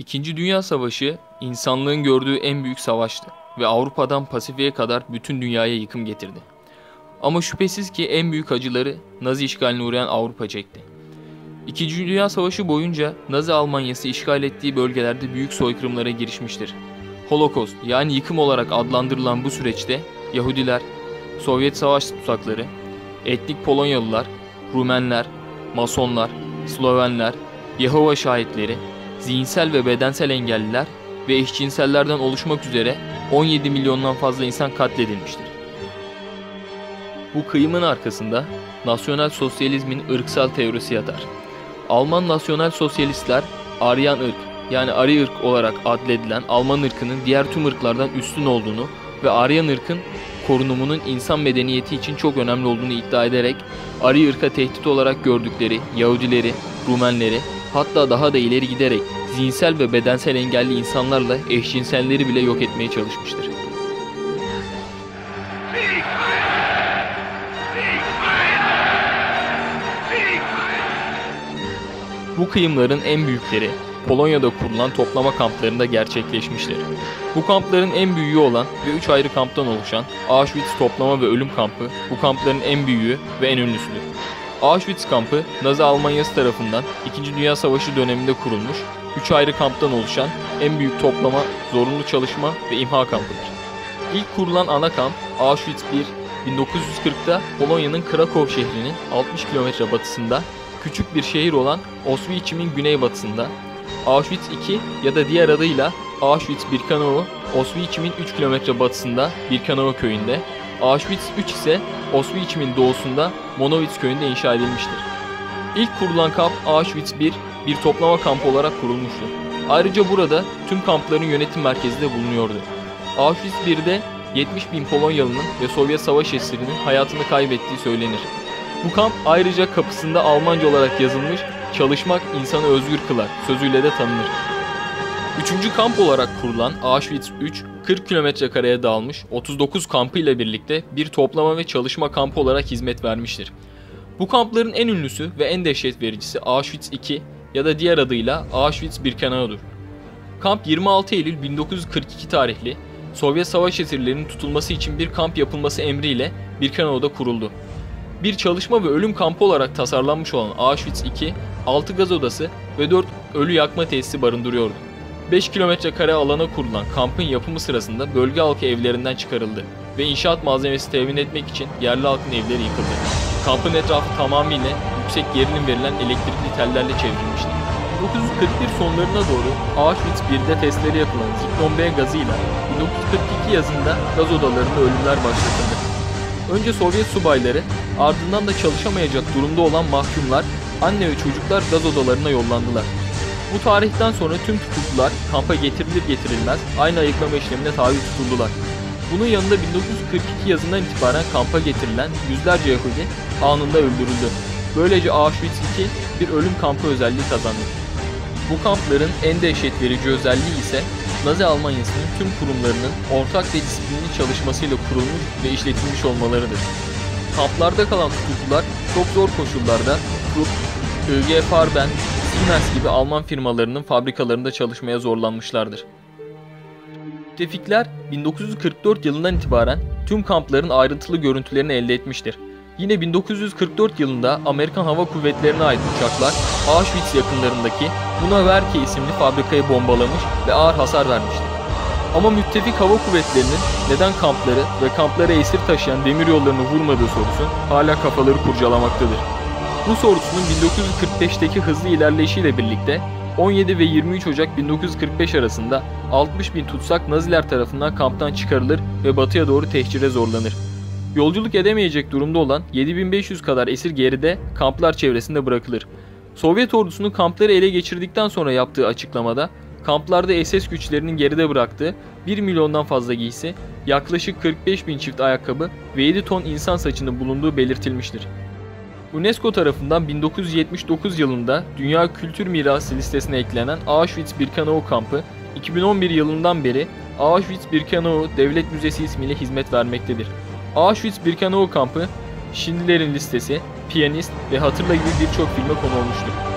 İkinci Dünya Savaşı insanlığın gördüğü en büyük savaştı ve Avrupa'dan Pasifik'e kadar bütün dünyaya yıkım getirdi. Ama şüphesiz ki en büyük acıları Nazi işgaline uğrayan Avrupa çekti. İkinci Dünya Savaşı boyunca Nazi Almanyası işgal ettiği bölgelerde büyük soykırımlara girişmiştir. Holocaust yani yıkım olarak adlandırılan bu süreçte Yahudiler, Sovyet savaş tutsakları, etnik Polonyalılar, Rumenler, Masonlar, Slovenler, Yehova şahitleri, zihinsel ve bedensel engelliler ve eşcinsellerden oluşmak üzere 17 milyondan fazla insan katledilmiştir. Bu kıyımın arkasında nasyonel sosyalizmin ırksal teorisi yatar. Alman nasyonel sosyalistler Aryan ırk yani Ari ırk olarak adledilen Alman ırkının diğer tüm ırklardan üstün olduğunu ve Aryan ırkın korunumunun insan medeniyeti için çok önemli olduğunu iddia ederek Ari ırka tehdit olarak gördükleri Yahudileri, Rumenleri hatta daha da ileri giderek zihinsel ve bedensel engelli insanlarla eşcinselleri bile yok etmeye çalışmıştır. Bu kıyımların en büyükleri Polonya'da kurulan toplama kamplarında gerçekleşmiştir. Bu kampların en büyüğü olan ve 3 ayrı kamptan oluşan Auschwitz toplama ve ölüm kampı bu kampların en büyüğü ve en ünlüsüdür. Auschwitz kampı Nazi Almanyası tarafından 2. Dünya Savaşı döneminde kurulmuş 3 ayrı kamptan oluşan en büyük toplama, zorunlu çalışma ve imha kampıdır. İlk kurulan ana kamp Auschwitz 1, 1940'da Polonya'nın Krakow şehrinin 60 kilometre batısında küçük bir şehir olan Auschwitz'in güneybatısında, Auschwitz 2 ya da diğer adıyla Auschwitz-Birkenau, Auschwitz'in 3 kilometre batısında Birkenau köyünde, Auschwitz 3 ise Auschwitz'in doğusunda Monowitz köyünde inşa edilmiştir. İlk kurulan kamp Auschwitz 1 bir toplama kampı olarak kurulmuştu. Ayrıca burada tüm kampların yönetim merkezi de bulunuyordu. Auschwitz 1'de 70 bin Polonyalı'nın ve Sovyet savaş esirinin hayatını kaybettiği söylenir. Bu kamp ayrıca kapısında Almanca olarak yazılmış çalışmak insanı özgür kılar sözüyle de tanınır. Üçüncü kamp olarak kurulan Auschwitz 3, 40 kilometre kareye dağılmış 39 kampı ile birlikte bir toplama ve çalışma kampı olarak hizmet vermiştir. Bu kampların en ünlüsü ve en dehşet vericisi Auschwitz 2 ya da diğer adıyla Auschwitz-Birkenau'dur. Kamp 26 Eylül 1942 tarihli Sovyet savaş esirlerinin tutulması için bir kamp yapılması emriyle Birkenau'da kuruldu. Bir çalışma ve ölüm kampı olarak tasarlanmış olan Auschwitz 2, 6 gaz odası ve 4 ölü yakma tesisi barındırıyordu. 5 kilometre kare alana kurulan kampın yapımı sırasında bölge halkı evlerinden çıkarıldı ve inşaat malzemesi temin etmek için yerli halkın evleri yıkıldı. Kampın etrafı tamamıyla yüksek gerilim verilen elektrikli tellerle çevrilmişti. 1941 sonlarına doğru Auschwitz 1'de testleri yapılan Zyklon B gazıyla 1942 yazında gaz odalarında ölümler başlatıldı. Önce Sovyet subayları, ardından da çalışamayacak durumda olan mahkumlar, anne ve çocuklar gaz odalarına yollandılar. Bu tarihten sonra tüm tutuklular kampa getirilir getirilmez aynı ayıklama işlemine tabi tutuldular. Bunun yanında 1942 yazından itibaren kampa getirilen yüzlerce Yahudi anında öldürüldü. Böylece Auschwitz 2 bir ölüm kampı özelliği kazandı. Bu kampların en dehşet verici özelliği ise Nazi Almanyası'nın tüm kurumlarının ortak ve disiplinli çalışmasıyla kurulmuş ve işletilmiş olmalarıdır. Kamplarda kalan tutuklular çok zor koşullarda Krupp, IG Farben, Siemens gibi Alman firmalarının fabrikalarında çalışmaya zorlanmışlardır. Müttefikler 1944 yılından itibaren tüm kampların ayrıntılı görüntülerini elde etmiştir. Yine 1944 yılında Amerikan Hava Kuvvetleri'ne ait uçaklar Auschwitz yakınlarındaki Bunaverke isimli fabrikayı bombalamış ve ağır hasar vermiştir. Ama müttefik hava kuvvetlerinin neden kampları ve kamplara esir taşıyan demiryollarını vurmadığı sorusu hala kafaları kurcalamaktadır. Bu sorusunun 1945'teki hızlı ilerleyişiyle birlikte 17 ve 23 Ocak 1945 arasında 60 bin tutsak Naziler tarafından kamptan çıkarılır ve batıya doğru tehcire zorlanır. Yolculuk edemeyecek durumda olan 7500 kadar esir geride kamplar çevresinde bırakılır. Sovyet ordusunun kampları ele geçirdikten sonra yaptığı açıklamada kamplarda SS güçlerinin geride bıraktığı 1 milyondan fazla giysi, yaklaşık 45 bin çift ayakkabı ve 7 ton insan saçının bulunduğu belirtilmiştir. UNESCO tarafından 1979 yılında Dünya Kültür Mirası listesine eklenen Auschwitz-Birkenau kampı 2011 yılından beri Auschwitz-Birkenau Devlet Müzesi ismiyle hizmet vermektedir. Auschwitz-Birkenau kampı, Schindler'in listesi, Piyanist ve Hatırla gibi birçok filme konu olmuştur.